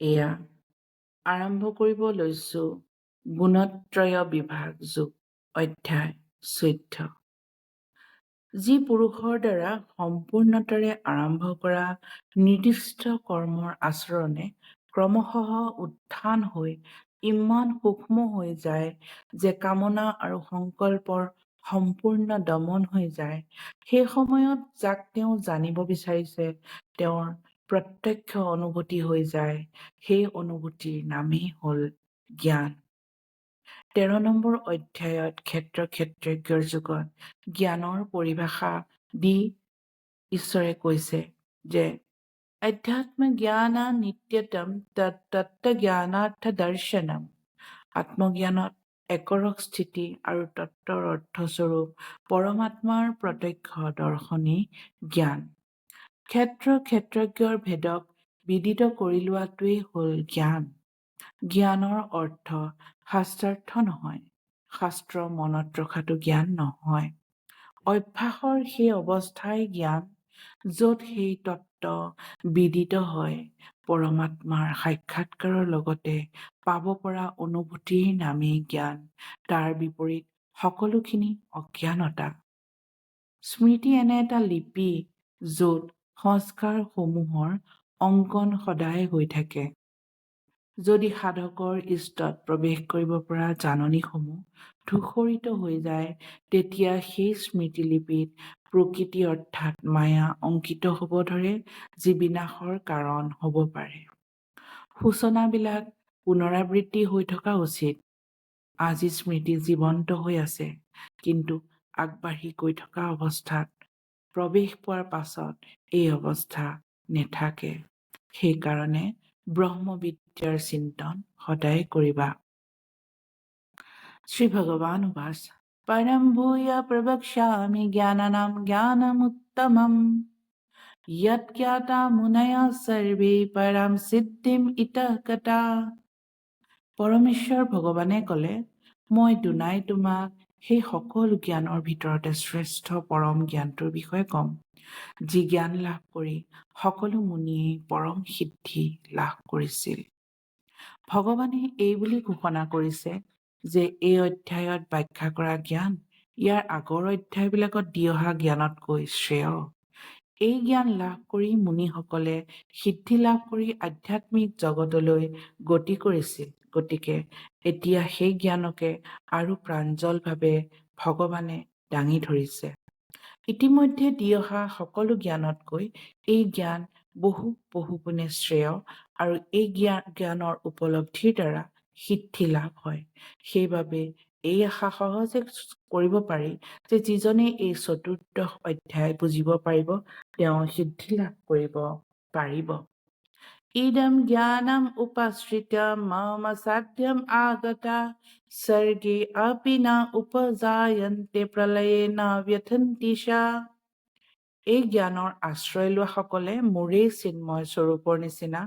এয়া। আৰম্ভ কৰিব লৈছো গুণত্ৰয় বিভাগ যোগ অধ্যায় চৈধ্য। যি পুৰুষৰ দ্বাৰা সম্পূৰ্ণতাৰে আৰম্ভ কৰা নিৰ্দিষ্ট কৰ্মৰ আচৰণে ক্ৰমশঃ উত্থান হৈ ইমান সূক্ষ্ম হৈ যায় যে কামনা আৰু সংকল্পৰ সম্পূৰ্ণ দমন হৈ যায়। সেই সময়ত যাক তেওঁ জানিব বিচাৰিছে তেওঁৰ প্ৰত্যক্ষ অনুভূতি হৈ যায় সেই অনুভূতিৰ নামেই হল জ্ঞান। তেৰ নম্বৰ অধ্যায়ত ক্ষেত্ৰ ক্ষেত্ৰজ্ঞৰ যুগত জ্ঞানৰ পৰিভাষা দি ঈশ্বৰে কৈছে যে আধ্যাত্ম জ্ঞান নিত্যতম তত্ত্বজ্ঞানাৰ্থ দৰ্শনম। আত্মজ্ঞানত একৰস স্থিতি আৰু তত্ত্বৰ অৰ্থস্বৰূপ পৰমাত্মাৰ প্ৰত্যক্ষ দৰ্শনেই জ্ঞান। ক্ষেত্ৰ ক্ষেত্ৰজ্ঞৰ ভেদক বিদিত কৰি লোৱাটোৱেই হল জ্ঞান। জ্ঞানৰ অৰ্থ শাস্ত্ৰাৰ্থ নহয় শাস্ত্ৰ মনত ৰখাটো জ্ঞান নহয়। অভ্যাসৰ সেই অৱস্থাই জ্ঞান যত সেই তত্ত্ব বিদিত হয় পৰমাত্মাৰ সাক্ষাৎকাৰৰ লগতে পাব পৰা অনুভূতিৰ নামেই জ্ঞান তাৰ বিপৰীত সকলোখিনি অজ্ঞানতা। স্মৃতি এনে এটা লিপি যত সংস্কাৰসমূহৰ অংকন সদায় হৈ থাকে। যদি সাধকৰ ইষ্টত প্ৰৱেশ কৰিব পৰা জাননীসমূহ ধূসৰিত হৈ যায় তেতিয়া সেই স্মৃতিলিপিত প্ৰকৃতি অৰ্থাৎ মায়া অংকিত হব ধৰে যি বিনাশৰ কাৰণ হব পাৰে। সূচনাবিলাক পুনৰাবৃত্তি হৈ থকা উচিত। আজি স্মৃতি জীৱন্ত হৈ আছে কিন্তু আগবাঢ়ি গৈ থকা অৱস্থাত প্ৰৱেশ পোৱাৰ পাছত এই অৱস্থা নেথাকে। সেইকাৰণে ব্ৰহ্মবিদ্যাৰ চিন্তন সদায় কৰিবা। শ্ৰী ভগৱান উবাস পৰম ভূয় প্ৰবক্ষ্যামি জ্ঞানানাম জ্ঞানমুত্তমম। যত জ্ঞাতা মুনয়া সৰ্বে পৰম সিদ্ধিম ইতঃ ইতা পৰমেশ্বৰ ভগৱানে ক'লে মই দুনাই তোমাক সেই সকলো জ্ঞানৰ ভিতৰতে শ্ৰেষ্ঠ পৰম জ্ঞানটোৰ বিষয়ে কম। যি জ্ঞান লাভ কৰি সকলো মুনিয়েই পৰম সিদ্ধি লাভ কৰিছিল। ভগৱানে এই বুলি ঘোষণা কৰিছে যে এই অধ্যায়ত ব্যাখ্যা কৰা জ্ঞান ইয়াৰ আগৰ অধ্যায়বিলাকত দি অহা জ্ঞানতকৈ শ্ৰেয়। এই জ্ঞান লাভ কৰি মুনিসকলে সিদ্ধি লাভ কৰি আধ্যাত্মিক জগতলৈ গতি কৰিছিল। গতিকে এতিয়া সেই জ্ঞানকে আৰু প্ৰাঞ্জলভাৱে ভগৱানে দাঙি ধৰিছে। ইতিমধ্যে দি অহা সকলো জ্ঞানতকৈ এই জ্ঞান বহু বহুগুণে শ্ৰেয় আৰু এই জ্ঞান জ্ঞানৰ উপলব্ধিৰ দ্বাৰা সিদ্ধি লাভ হয়। সেইবাবে এই আশা সহজে কৰিব পাৰি যে যিজনে এই চতুৰ্দশ অধ্যায় বুজিব পাৰিব তেওঁ সিদ্ধি লাভ কৰিব পাৰিব। জ্ঞানম উপাশ্ৰিত মম সাধ্যম আগতা স্বৰ্গে আপি ন উপজায়ন্তে প্ৰলয়ে ন ব্যথন্তি চা এই জ্ঞানৰ আশ্ৰয় লোৱাসকলে মোৰেই চিন্ময় স্বৰূপৰ নিচিনা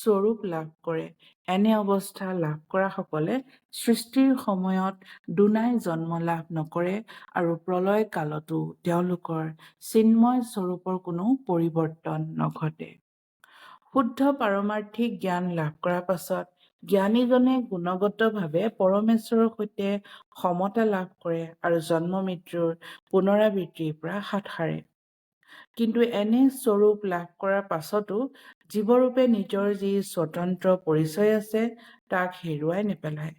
স্বৰূপ লাভ কৰে। এনে অৱস্থা লাভ কৰা সকলে সৃষ্টিৰ সময়ত দুনাই জন্ম লাভ নকৰে আৰু প্ৰলয় কালতো তেওঁলোকৰ চিন্ময় স্বৰূপৰ কোনো পৰিৱৰ্তন নঘটে। শুদ্ধ পাৰমাৰ্থিক জ্ঞান লাভ কৰাৰ পাছত জ্ঞানীজনে গুণগতভাৱে পৰমেশ্বৰৰ সৈতে সমতা লাভ কৰে আৰু জন্ম মৃত্যুৰ পুনৰাবৃত্তিৰ পৰা হাত সাৰে। কিন্তু এনে স্বৰূপ লাভ কৰাৰ পাছতো জীৱৰূপে নিজৰ যি স্বতন্ত্ৰ পৰিচয় আছে তাক হেৰুৱাই নেপেলায়।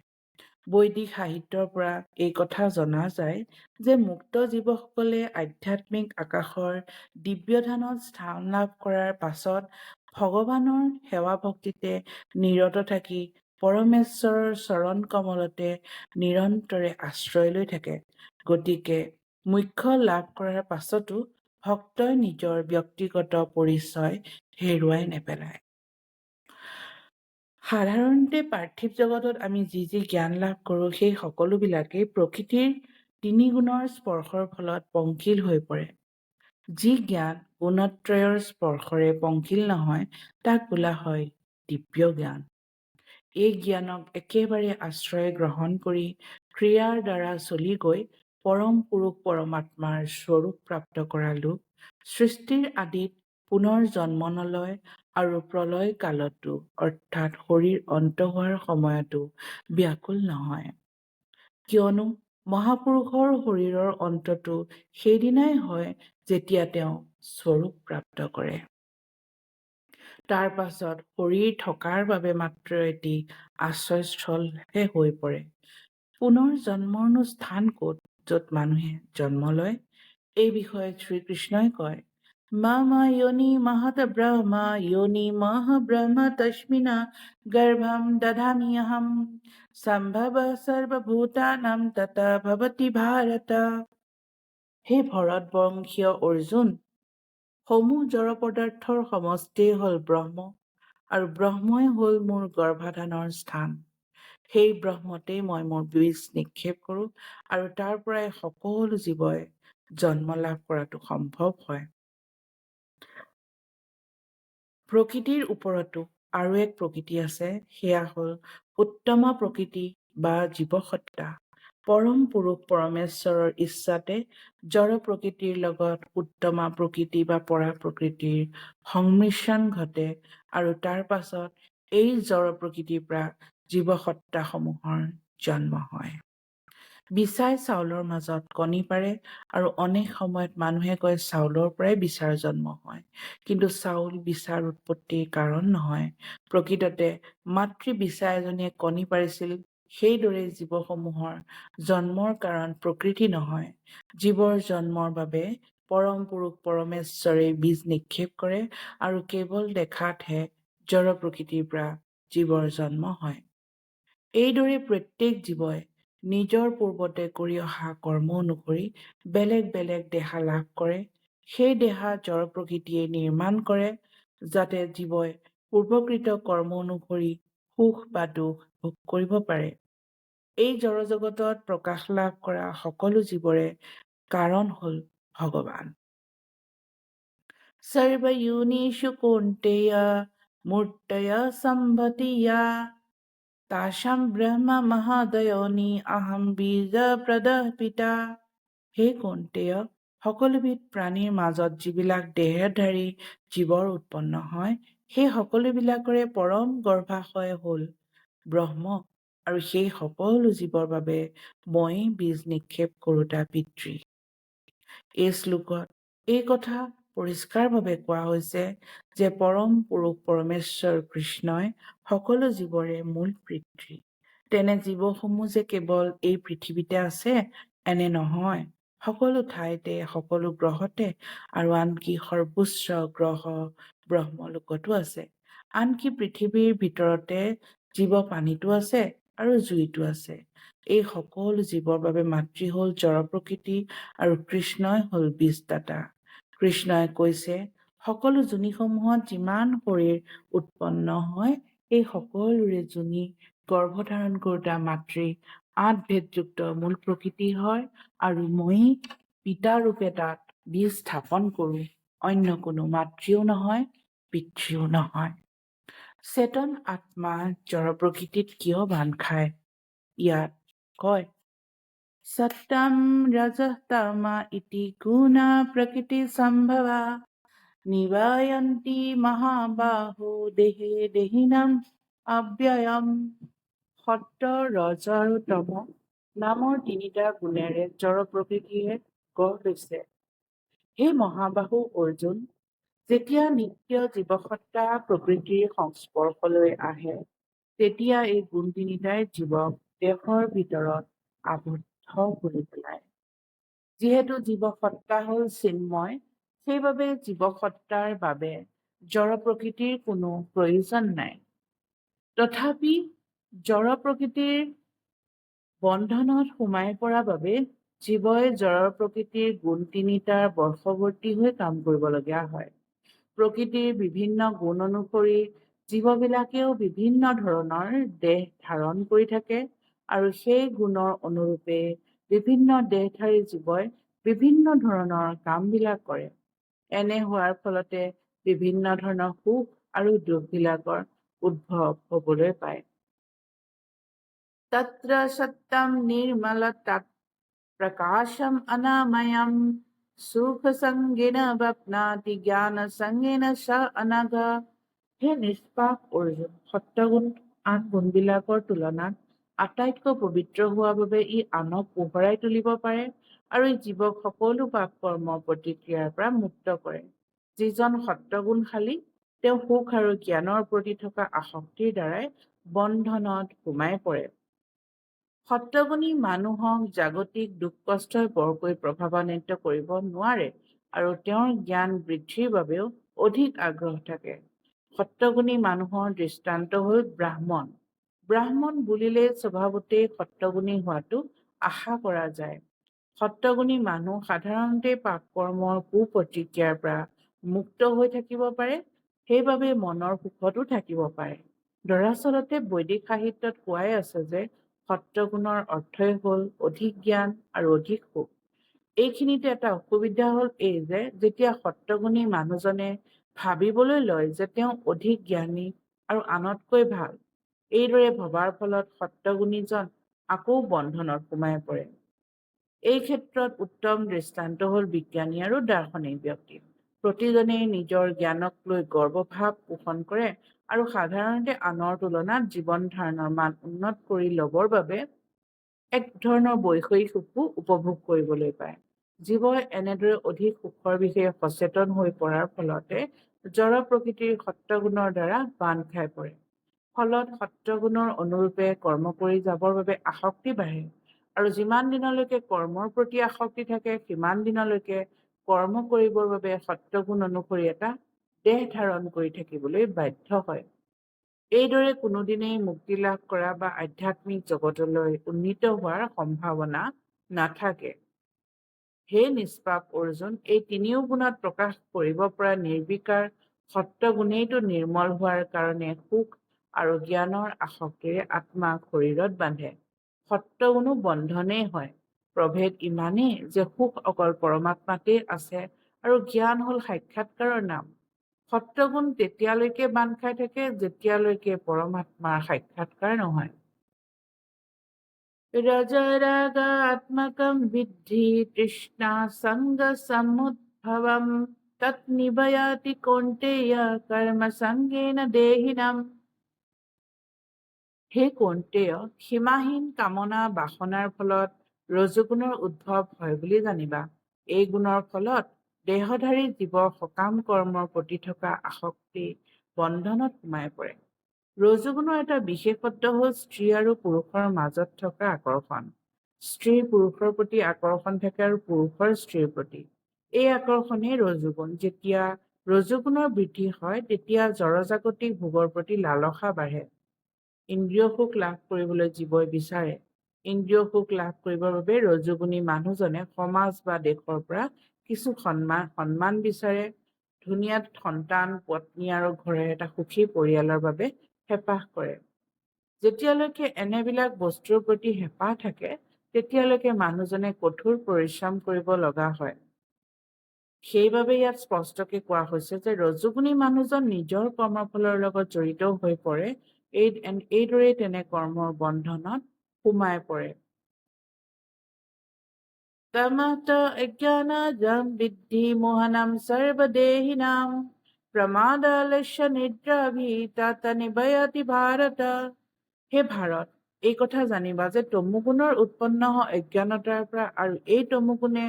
বৈদিক সাহিত্যৰ পৰা এই কথা জনা যায় যে মুক্ত জীৱসকলে আধ্যাত্মিক আকাশৰ দিব্যধানত স্থান লাভ কৰাৰ পাছত ভগৱানৰ সেৱা ভক্তিতে নিৰত থাকি পৰমেশ্বৰৰ চৰণ কমলতে নিৰন্তৰে আশ্ৰয় লৈ থাকে। গতিকে মুখ্য লাভ কৰাৰ পাছতো ভক্তই নিজৰ ব্যক্তিগত পৰিচয় হেৰুৱাই নেপেলায়। সাধাৰণতে পাৰ্থিৱ জগতত আমি যি যি জ্ঞান লাভ কৰোঁ সেই সকলোবিলাকেই প্ৰকৃতিৰ তিনি গুণৰ স্পৰ্শৰ ফলত পংকিল হৈ পৰে। যি জ্ঞান গুণত্ৰয়ৰ স্পৰ্শৰে পংকিল নহয় তাক বোলা হয় দিব্য জ্ঞান। এই জ্ঞানক একেবাৰে আশ্ৰয় গ্ৰহণ কৰি ক্ৰিয়াৰ দ্বাৰা চলি গৈ পৰম পুৰুষ পৰমাত্মাৰ স্বৰূপ প্ৰাপ্ত কৰা লোক সৃষ্টিৰ আদিত পুনৰ জন্ম নলয় আৰু প্ৰলয় কালতো অৰ্থাৎ শৰীৰ অন্ত হোৱাৰ সময়তো ব্যাকুল নহয়। কিয়নো মহাপুৰুষৰ শৰীৰৰ অন্তটো সেইদিনাই হয় যেতিয়া তেওঁ স্বৰূপ প্ৰাপ্ত কৰে। তাৰ পাছত শৰীৰ থকাৰ বাবে মাত্ৰ এটি আশ্ৰয়স্থলহে হৈ পৰে। পুনৰ জন্মৰনো স্থান ক'ত য'ত মানুহে জন্ম লয়? এই বিষয়ে শ্ৰীকৃষ্ণই কয় মম যোনি মহত ব্ৰহ্ম যোনি মহ ব্ৰহ্ম তস্মিনা গৰ্ভম দধামিয়হম সম্ভৱ সৰ্বভূতানাম তত ভৱতি ভাৰত হে ভৰতবংশীয় অৰ্জুন সমূহ জড় পদাৰ্থৰ সমষ্টিয়ে হ'ল ব্ৰহ্ম আৰু ব্ৰহ্মই হ'ল মোৰ গৰ্ভাধানৰ স্থান। সেই ব্ৰহ্মতেই মই মোৰ বীজ নিক্ষেপ কৰোঁ আৰু তাৰ পৰাই সকলো জীৱই জন্ম লাভ কৰাটো সম্ভৱ হয়। প্ৰকৃতিৰ ওপৰতো আৰু এক প্ৰকৃতি আছে সেয়া হ'ল উত্তমা প্ৰকৃতি বা জীৱসত্তা। পৰম পুৰুষ পৰমেশ্বৰৰ ইচ্ছাতে জড় প্ৰকৃতিৰ লগত উত্তমা প্ৰকৃতি বা পৰা প্ৰকৃতিৰ সংমিশ্ৰণ ঘটে আৰু তাৰ পাছত এই জড় প্ৰকৃতিৰ পৰা জীৱসত্তাসমূহৰ জন্ম হয়। বিচাই চাউলৰ মাজত কণী পাৰে আৰু অনেক সময়ত মানুহে কয় চাউলৰ পৰাই বিচাৰ জন্ম হয়। কিন্তু চাউল বিচাৰ উৎপত্তিৰ কাৰণ নহয়। প্ৰকৃততে মাতৃ বিচা এজনীয়ে কণী পাৰিছিল সেইদৰে জীৱসমূহৰ জন্মৰ কাৰণ প্ৰকৃতি নহয়। জীৱৰ জন্মৰ বাবে পৰম পুৰুষ পৰমেশ্বৰে বীজ নিক্ষেপ কৰে আৰু কেৱল দেখাতহে জড় প্ৰকৃতিৰ পৰা জীৱৰ জন্ম হয়। এইদৰে প্ৰত্যেক জীৱই নিজৰ পূৰ্বতে কৰি অহা কৰ্ম অনুসৰি বেলেগ বেলেগ দেহা লাভ কৰে। সেই দেহা জড় প্ৰকৃতিয়ে নিৰ্মাণ কৰে যাতে জীৱই পূৰ্বকৃত কৰ্ম অনুসৰি সুখ বা দুখ ভোগ কৰিব পাৰে। এই জড়জগতত প্ৰকাশ লাভ কৰা সকলো জীৱৰে কাৰণ হ'ল ভগৱান। সৰ্বয়োনিষু কৌন্তেয় মূৰ্তয় সম্ভতি ইয়া তাসাম ব্ৰহ্ম মহাদয়নি আহম বীজ প্ৰদহ পিতা হে কৌন্তেয় সকলোবিধ প্ৰাণীৰ মাজত যিবিলাক দেহধাৰী জীৱৰ উৎপন্ন হয় সেই সকলোবিলাকৰে পৰম গৰ্ভাশয় হ'ল। ব্ৰহ্ম আৰু সেই সকলো জীৱৰ বাবে মই বীজ নিক্ষেপ কৰোতা পিতৃ। এই শ্লোকত এই কথা পৰিষ্কাৰভাৱে কোৱা হৈছে যে পৰম পুৰুষ পৰমেশ্বৰ কৃষ্ণই সকলো জীৱৰে মূল পিতৃ। তেনে জীৱসমূহ যে কেৱল এই পৃথিৱীতে আছে এনে নহয়। সকলো ঠাইতে সকলো গ্ৰহতে আৰু আনকি সৰ্বোচ্চ গ্ৰহ ব্ৰহ্মলোকতো আছে। আনকি পৃথিৱীৰ ভিতৰতে জীৱ পানীতো আছে আৰু জুইতো আছে। এই সকলো জীৱৰ বাবে মাতৃ হ'ল জড় প্ৰকৃতি আৰু কৃষ্ণই হ'ল বীজদাতা। কৃষ্ণই কৈছে সকলো যোনিসমূহত যিমান শৰীৰ উৎপন্ন হয় এই সকলোৰে যোনি গৰ্ভধাৰণ কৰোতা মাতৃ আঠভেদযুক্ত মূল প্ৰকৃতি হয় আৰু মই পিতাৰূপে তাত বীজ স্থাপন কৰোঁ। অন্য কোনো মাতৃও নহয়। পিতৃও নহয়। চেতন আত্মা জড় প্ৰকৃতিত কিয় বান্ধ খায়? ইয়াত কয় সত্যম ৰজস্তমা ইতি গুণা প্ৰকৃতি সম্ভৱা নিবায়ন্তি মহাবাহু দেহে দেহিনাম অব্যয়ম সত্য ৰজ আৰু তম নামৰ তিনিটা গুণেৰে জড় প্ৰকৃতিয়ে গঢ় লৈছে। হে মহাবাহু অৰ্জুন যেতিয়া নিত্য জীৱসত্তা প্ৰকৃতিৰ সংস্পৰ্শলৈ আহে তেতিয়া এই গুণ তিনিটাই জীৱক দেহৰ ভিতৰত আবদ্ধ কৰি পেলায়। যিহেতু জীৱসত্তা হ'ল চিন্ময় সেইবাবে জীৱসত্তাৰ বাবে জড় প্ৰকৃতিৰ কোনো প্ৰয়োজন নাই। তথাপি জড় প্ৰকৃতিৰ বন্ধনত সোমাই পৰা বাবে জীৱই জড় প্ৰকৃতিৰ গুণ তিনিটাৰ বৰ্ষৱৰ্তী হৈ কাম কৰিবলগীয়া হয়। প্ৰকৃতিৰ বিভিন্ন গুণ অনুসৰি জীৱবিলাকেও বিভিন্ন ধৰণৰ দেহ ধাৰণ কৰি থাকে আৰু সেই গুণৰ অনুৰূপে বিভিন্ন দেহধাৰী জীৱই বিভিন্ন ধৰণৰ কামবিলাক কৰে। এনে হোৱাৰ ফলতে বিভিন্ন ধৰণৰ সুখ আৰু দুখবিলাকৰ উদ্ভৱ হবলৈ পায়। তত্ৰ সত্যম নিৰ্মল প্ৰকাশম অনাময়ম সংগেন বপ্নাতি জ্ঞান সংগেন স অনঘ সেই নিষ্পাপ অৰ্জুন সত্যগুণ আন গুণবিলাকৰ তুলনাত আটাইতকৈ পবিত্ৰ হোৱা বাবে ই আনক পোহৰাই তুলিব পাৰে আৰু ই জীৱক সকলো পাপ কৰ্মৰ প্ৰতিক্ৰিয়াৰ পৰা মুক্ত কৰে। যিজন সত্যগুণশালী তেওঁ সুখ আৰু জ্ঞানৰ প্ৰতি থকা আসক্তিৰ দ্বাৰাই বন্ধনত সোমাই পৰে। সত্যগুণী মানুহক জাগতিক দুখ কষ্টই বৰকৈ প্ৰভাৱান্বিত কৰিব নোৱাৰে আৰু তেওঁৰ জ্ঞান বৃদ্ধিৰ বাবেও অধিক আগ্ৰহ থাকে। সত্যগুণী মানুহৰ দৃষ্টান্ত হ'ল ব্ৰাহ্মণ। ব্ৰাহ্মণ বুলিলেই স্বভাৱতেই সত্যগুণী হোৱাটো আশা কৰা যায়। সত্যগুণী মানুহ সাধাৰণতে পাপ কৰ্মৰ কুপ্ৰতিক্ৰিয়াৰ পৰা মুক্ত হৈ থাকিব পাৰে সেইবাবে মনৰ সুখতো থাকিব পাৰে। দৰাচলতে বৈদিক সাহিত্যত কোৱাই আছে যে সত্যগুণৰ অৰ্থই হ'ল অধিক জ্ঞান আৰু অধিক সুখ। এইখিনিতে এটা অসুবিধা হ'ল এই যে যেতিয়া সত্যগুণী মানুহজনে ভাবিবলৈ লয় যে তেওঁ অধিক জ্ঞানী আৰু আনতকৈ ভাল এইদৰে ভবাৰ ফলত সত্যগুণীজন আকৌ বন্ধনত সোমাই পৰে। এই ক্ষেত্ৰত উত্তম দৃষ্টান্ত হ'ল বিজ্ঞানী আৰু দাৰ্শনিক ব্যক্তি। প্ৰতিজনেই নিজৰ জ্ঞানক লৈ গৰ্বভাৱ পোষণ কৰে আৰু সাধাৰণতে আনৰ তুলনাত জীৱন ধাৰণৰ মান উন্নত কৰি ল'বৰ বাবে এক ধৰণৰ বৈষয়িক সুখো উপভোগ কৰিবলৈ পায়। জীৱই এনেদৰে অধিক সুখৰ বিষয়ে সচেতন হৈ পৰাৰ ফলতে জড় প্ৰকৃতিৰ সত্যগুণৰ দ্বাৰা বান্ধ খাই পৰে। ফলত সত্যগুণৰ অনুৰূপে কৰ্ম কৰি যাবৰ বাবে আসক্তি বাঢ়ে আৰু যিমান দিনলৈকে কৰ্মৰ প্ৰতি আসক্তি থাকে সিমান দিনলৈকে কৰ্ম কৰিবৰ বাবে সত্যগুণ অনুসৰি এটা দেহ ধাৰণ কৰি থাকিবলৈ বাধ্য হয়। এইদৰে কোনোদিনেই মুক্তি লাভ কৰা বা আধ্যাত্মিক জগতলৈ উন্নীত হোৱাৰ সম্ভাৱনা নাথাকে। হে নিষ্পাপ অৰ্জুন এই তিনিও গুণত প্ৰকাশ কৰিব পৰা নিৰ্বিকাৰ সত্যগুণেইটো নিৰ্মল হোৱাৰ কাৰণে সুখ আৰু জ্ঞানৰ আসক্তিৰে আত্মাক শৰীৰত বান্ধে। সত্যগুণো বন্ধনেই হয়। প্ৰভেদ ইমানেই যে সুখ অকল পৰমাত্মাতেই আছে আৰু জ্ঞান হ'ল সাক্ষাৎকাৰৰ নাম। সত্যগুণ তেতিয়ালৈকে বান্ধ খাই থাকে যেতিয়ালৈকে পৰমাত্মাৰ সাক্ষাৎকাৰ নহয়। ৰজৰাগাত্মকম বিদ্ধি তৃষ্ণা সংগ সমুদ্ভৱম নিবয়াতি কৌন্তেয় কৰ্ম সংগেন দেহিনাম। হে কৌন্তেয় সীমাহীন কামনা বাসনাৰ ফলত ৰজগুণৰ উদ্ভৱ হয় বুলি জানিবা। এই গুণৰ ফলত দেহধাৰী জীৱৰ সকাম কৰ্মৰ প্ৰতি থকা আসক্তি বন্ধনত সোমাই পৰে। ৰজগুণৰ এটা বিশেষত্ব হ'ল স্ত্ৰী আৰু পুৰুষৰ মাজত থকা আকৰ্ষণ। স্ত্ৰীৰ পুৰুষৰ প্ৰতি আকৰ্ষণ থাকে আৰু পুৰুষৰ স্ত্ৰীৰ প্ৰতি। এই আকৰ্ষণেই ৰজুগুণ। যেতিয়া ৰজুগুণৰ বৃদ্ধি হয় তেতিয়া জড়জাগতিক ভোগৰ প্ৰতি লালসা বাঢ়ে। ইন্দ্ৰিয় সুখ লাভ কৰিবলৈ জীৱই বিচাৰে। ইন্দ্ৰিয় সুখ লাভ কৰিবৰ বাবে ৰজুগুণী মানুহজনে সমাজ বা দেশৰ পৰা কিছু সন্মান সন্মান বিচাৰে ধুনীয়া সন্তান পত্নী আৰু ঘৰে এটা সুখী পৰিয়ালৰ বাবে হেঁপাহ কৰে। যেতিয়ালৈকে এনেবিলাক বস্তুৰ প্ৰতি হেঁপাহ থাকে তেতিয়ালৈকে মানুহজনে কঠোৰ পৰিশ্ৰম কৰিব লগা হয়। সেইবাবে ইয়াত স্পষ্টকে কোৱা হৈছে যে ৰজুগুণী মানুহজন নিজৰ কৰ্মফলৰ লগত জড়িত হৈ পৰে এই এইদৰেই তেনে কৰ্মৰ বন্ধনত সোমাই পৰে। तमत अज्ञानजं विद्धि मोहनं सर्वदेहिनां प्रमादालस्य निद्राभिता নিবয়তি ভাৰত হে ভাৰত এই কথা জানিবা যে তমুগুণৰ উৎপন্ন হোৱা অজ্ঞানতাৰ পৰা আৰু এই তমুগুণে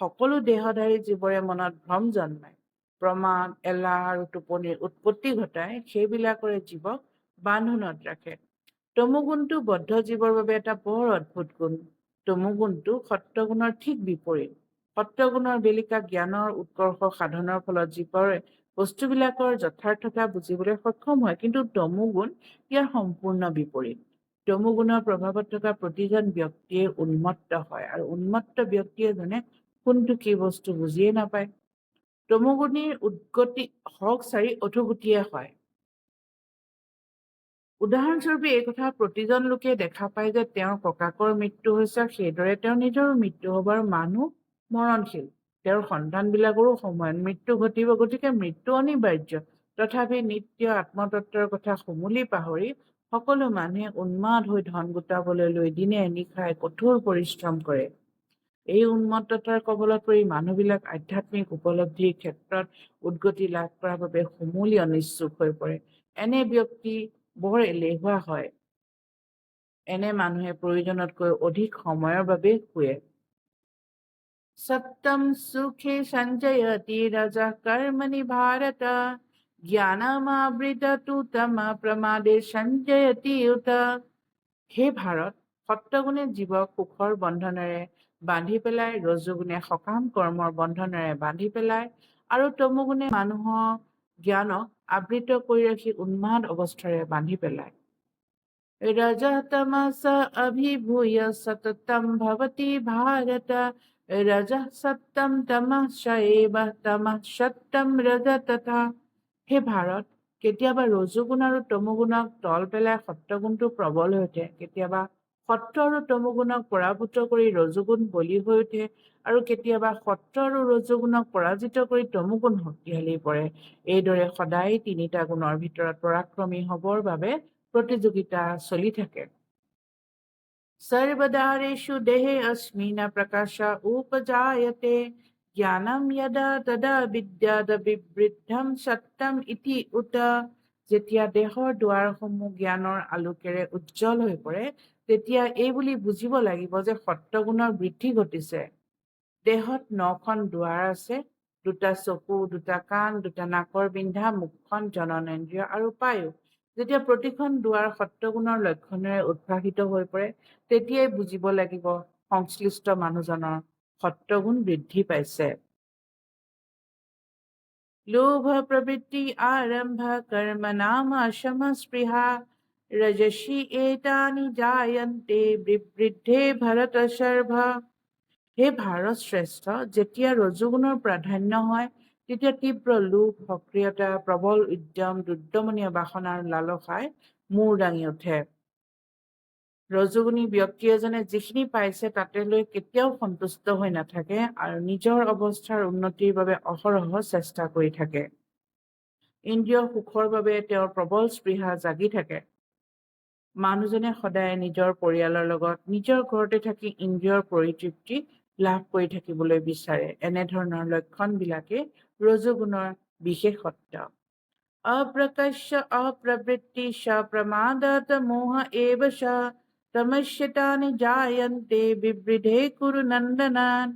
সকলো দেহধাৰী জীৱৰে মনত ভ্ৰম জন্মায় প্ৰমাদ এলাহ আৰু টোপনিৰ উৎপত্তি ঘটাই সেইবিলাকৰে জীৱক বান্ধোনত ৰাখে তমুগুণটো বদ্ধ জীৱৰ বাবে এটা বৰ অদ্ভুত গুণ তমুগুণটো সত্যগুণৰ ঠিক বিপৰীত। সত্যগুণৰ বেলিকা জ্ঞানৰ উৎকৰ্ষ সাধনৰ ফলত জীৱৰে বস্তুবিলাকৰ যথাৰ্থতা বুজিবলৈ সক্ষম হয় কিন্তু তমুগুণ ইয়াৰ সম্পূৰ্ণ বিপৰীত। তমুগুণৰ প্ৰভাৱত থকা প্ৰতিজন ব্যক্তিয়ে উন্মত্ত হয় আৰু উন্মত্ত ব্যক্তি এজনে কোনটো কি বস্তু বুজিয়ে নাপায়। তমুগুণীৰ উদ্গতি হওক চাৰি অধোগতিয়ে হয়। উদাহৰণস্বৰূপে, এই কথা প্ৰতিজন লোকে দেখা পায় যে তেওঁৰ ককাকৰ মৃত্যু হৈছে সেইদৰে তেওঁৰ নিজৰো মৃত্যু হ'ব আৰু মানুহ মৰণশীল। তেওঁৰ সন্তানবিলাকৰো সময়ত মৃত্যু ঘটিব, গতিকে মৃত্যু অনিবাৰ্য। তথাপি নিত্য আত্মতত্বৰ কথা সমূলি পাহৰি সকলো মানুহে উন্মাদ হৈ ধন গোটাবলৈ লৈ দিনে নিশাই কঠোৰ পৰিশ্ৰম কৰে। এই উন্মত্ততাৰ কবলত পৰি মানুহবিলাক আধ্যাত্মিক উপলব্ধিৰ ক্ষেত্ৰত উদ্গতি লাভ কৰাৰ বাবে সমূলি অনিচ্ছুক হৈ পৰে। এনে ব্যক্তি বৰ এলেহুৱা হয়। এনে মানুহে প্ৰয়োজনতকৈ অধিক সময়ৰ বাবে শুৱে। সত্যম সুখে সঞ্জয়তি ৰজা কৰ্মণি ভাৰত। জ্ঞানমাবৃত তমা প্ৰমাদে সঞ্জয়তি উত। হে ভাৰত সত্যগুণে জীৱক সুখৰ বন্ধনেৰে বান্ধি পেলাই ৰজুগুণে সকাম কৰ্মৰ বন্ধনেৰে বান্ধি পেলাই আৰু তমুগুণে মানুহক জ্ঞানক আবৃত কৰি ৰাখি উন্মাদ অৱস্থাৰে বান্ধি পেলায়। ৰজ অভিভূয় সততম ভৱতী ভাৰত ৰজ সত্তম তমস এব তমস সত্তম ৰজ তথা হে ভাৰত কেতিয়াবা ৰজুগুণ আৰু তমুগুণক তল পেলাই সত্যগুণটো প্ৰবল হৈ উঠে কেতিয়াবা সত্য আৰু তমুগুণক পৰাভূত কৰি ৰজুগুণ বলি হৈ উঠে আৰু কেতিয়াবা সত্য আৰু ৰজুগুণক পৰাজিত কৰি তমুগুণ শক্তিশালী পৰে। এইদৰে সদায় তিনিটা গুণৰ ভিতৰত পৰাক্ৰমী হবৰ বাবে প্ৰতিযোগিতা চলি থাকে। সৰ্বদাৰেষু দেহে অস্মিন প্ৰকাশ উপজায়তে, জ্ঞানম যদা তদা বিদ্যাদ বিবৃদ্ধম সত্যম ইতি উত। যেতিয়া দেহৰ দুৱাৰসমূহ জ্ঞানৰ আলোকেৰে উজ্জ্বল হৈ পৰে তেতিয়া এই বুলি বুজিব লাগিব যে সত্যগুণৰ বৃদ্ধি ঘটিছে। দেহত নখন দুৱাৰ আছে দুটা চকু দুটা কাণ দুটা নাকৰ বিন্ধা মুখখন জননেন্দ্ৰিয় আৰু পায়ু। যেতিয়া প্ৰতিখন দুৱাৰ সত্যগুণৰ লক্ষণেৰে উদ্ভাসিত হৈ পৰে তেতিয়াই বুজিব লাগিব সংশ্লিষ্ট মানুহজনৰ সত্যগুণ বৃদ্ধি পাইছে। লোভ প্ৰবৃত্তি আৰম্ভ কৰ্ম নাম সমস্পৃহা ৰজসী এতানি জায়ন্তে বিবৃদ্ধে ভৰত সৰ্ভ হে ভাৰত শ্ৰেষ্ঠ যেতিয়া ৰজুগুণৰ প্ৰাধান্য হয়, তেতিয়া তীব্ৰ লোভ, সক্ৰিয়তা, প্ৰবল উদ্যম, দুৰ্দমনীয় বাসনাৰ লালসাই মূৰ দাঙি উঠে। ৰজুগুণী ব্যক্তি এজনে যিখিনি পাইছে তাতে লৈ কেতিয়াও সন্তুষ্ট হৈ নাথাকে আৰু নিজৰ অৱস্থাৰ উন্নতিৰ বাবে অহৰহ চেষ্টা কৰি থাকে। ইন্দ্ৰিয় সুখৰ বাবে তেওঁৰ প্ৰবল স্পৃহা জাগি থাকে। মানুহজনে সদায় নিজৰ পৰিয়ালৰ লগত, নিজৰ ঘৰতে থাকি ইন্দ্ৰিয়ৰ পৰিতৃপ্তি লাভ কৰি থাকিবলৈ বিচাৰে। এনেধৰণৰ লক্ষণবিলাকে ৰজগুণৰ বিশেষত্ব। অপ্ৰকাশ্য অপ্ৰবৃত্তি স প্ৰমাদত মোহ এৱ স তমস্যতানি জায়ন্তে বিবৃধে কুৰু নন্দনান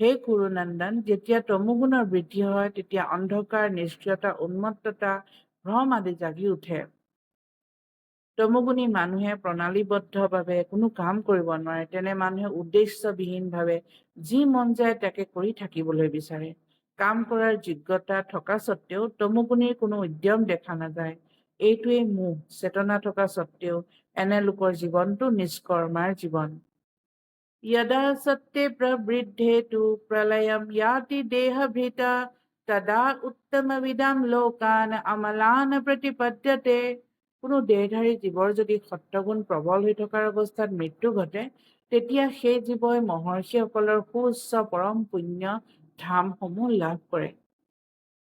হে কুৰু নন্দন যেতিয়া তমুগুণৰ বৃদ্ধি হয়, তেতিয়া অন্ধকাৰ নিষ্ক্ৰিয়তা উন্মত্ততা, ভ্ৰম আদি জাগি উঠে। তমুগুণী মানুহে প্ৰণালীবদ্ধভাৱে কোনো কাম কৰিব নোৱাৰে তেনে মানুহে উদ্দেশ্যবিহীনভাৱে যি মন যায় তাকে কৰি থাকিবলৈ বিচাৰে কাম কৰাৰ যোগ্যতা থকা স্বত্বেও তমুগুণিৰ কোনো উদ্যম দেখা নাযায় এইটোৱেই মোহ চেতনা থকা স্বত্বেও এনে লোকৰ জীৱনটো নিষ্কৰ্মাৰ জীৱন यदा सत्ते प्रवृद्धेतु प्रलयं याति देहभृता तदा উত্তমবিদাম লোকান অমলান প্ৰতিপদ্যতে কোনো দেহধাৰী জীৱৰ যদি সত্যগুণ প্ৰবল হৈ থকাৰ অৱস্থাত মৃত্যু ঘটে তেতিয়া সেই জীৱই মহৰ্ষিসকলৰ সুউচ্চ পৰম পুণ্য ধামসমূহ লাভ কৰে।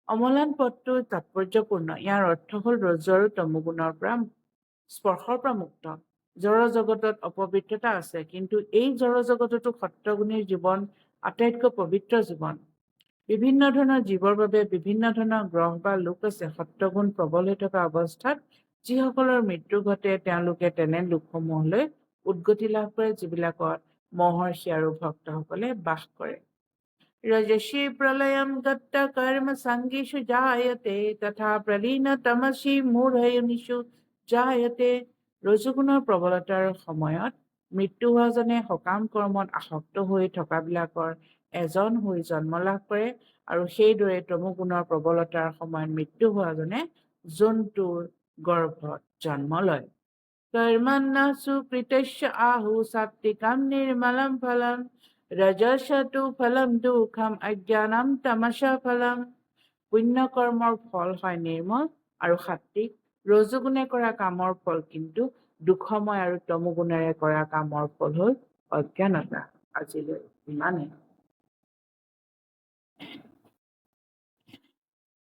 অমলান পদটো তাৎপৰ্যপূৰ্ণ। ইয়াৰ অৰ্থ হ'ল ৰজ আৰু তমুগুণৰ পৰা স্পৰ্শৰ পৰা মুক্ত জড় জগতত অপবিত্ৰতা আছে কিন্তু এই জড় জগততো সত্যগুণীৰ জীৱন আটাইতকৈ পবিত্ৰ জীৱন। বিভিন্ন ধৰণৰ জীৱৰ বাবে বিভিন্ন ধৰণৰ গ্ৰহ বা লোক আছে সত্যগুণ প্ৰবল হৈ থকা অৱস্থাত যিসকলৰ মৃত্যু ঘটে, তেওঁলোকে তেনে লোকসমূহলৈ উদগতি লাভ কৰে যিবিলাকত মহৰ্ষি আৰু ভক্তসকলে বাস কৰে। ৰজসী প্ৰলয়ম গত্ত কৰ্ম সংগীষু জায়তে, তথা প্ৰলীন তমসী মূঢ়য়নিষু জায়তে। ৰজুগুণৰ প্ৰবলতাৰ সময়ত মৃত্যু হোৱাজনে সকাম কৰ্মত আসক্ত হৈ থকাবিলাকৰ এজন হৈ জন্ম লাভ কৰে আৰু সেইদৰে তমুগুণৰ প্ৰবলতাৰ সময়ত মৃত্যু হোৱাজনে জন্তুৰ গৰ্ভত জন্ম লয় কৰ্মণ্য কৃতস্য আহু সাত্বিকাম নিৰ্মলম ফলম ৰজসতু ফলম দুখম অজ্ঞানম তামসা ফলম। পুণ্য কৰ্মৰ ফল হয় নিৰ্মল আৰু সাত্বিক ৰজুগুণে কৰা কামৰ ফল কিন্তু দুখময় আৰু তমুগুণেৰে কৰা কামৰ ফল হ'ল অজ্ঞানতা। আজিলৈ ইমানেই।